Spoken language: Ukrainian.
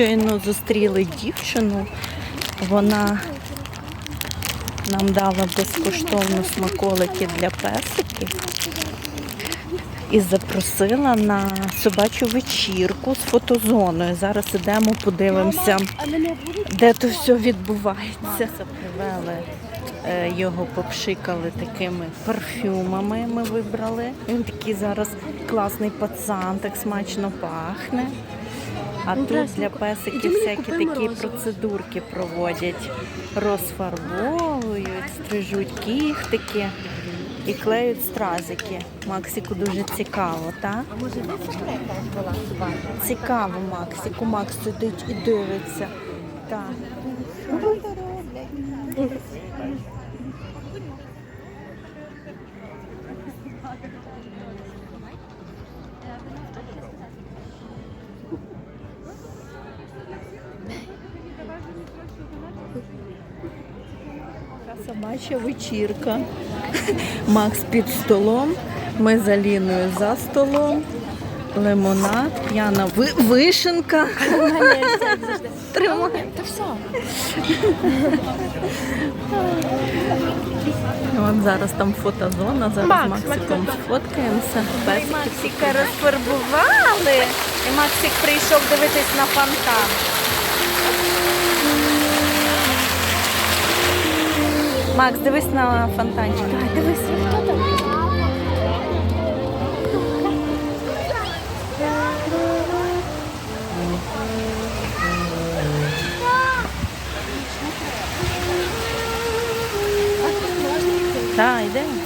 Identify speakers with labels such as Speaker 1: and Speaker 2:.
Speaker 1: щойно зустріли дівчину. Вона нам дала безкоштовно смаколики для песиків і запросила на собачу вечірку з фотозоною. Зараз ідемо, подивимося, де то все відбувається. Привели е, його, попшикали такими парфюмами. Ми вибрали. Він такий зараз класний пацан, так смачно пахне. А тут для песиків всякі такі процедурки проводять. Розфарбовують, стрижуть кіхтики і клеють стразики. Максику дуже цікаво, так?
Speaker 2: А може де секретна була собака?
Speaker 1: Цікаво, Максику. Макс сидить і дивиться. Так. Собача вечірка. Макс під столом. Ми з Аліною за столом. Лимонад, п'яна ви- вишенка. Тримай.
Speaker 2: Та все.
Speaker 1: От зараз там фотозона, зараз
Speaker 2: Макс,
Speaker 1: Максиком
Speaker 2: Макс,
Speaker 1: сфоткаємося. Песики
Speaker 2: Максика розфарбували. І Максик прийшов дивитись на фонтан. Макс, дивись на фонтанчик.
Speaker 1: Давай, дивись, ну, хто там? Так, йдемо.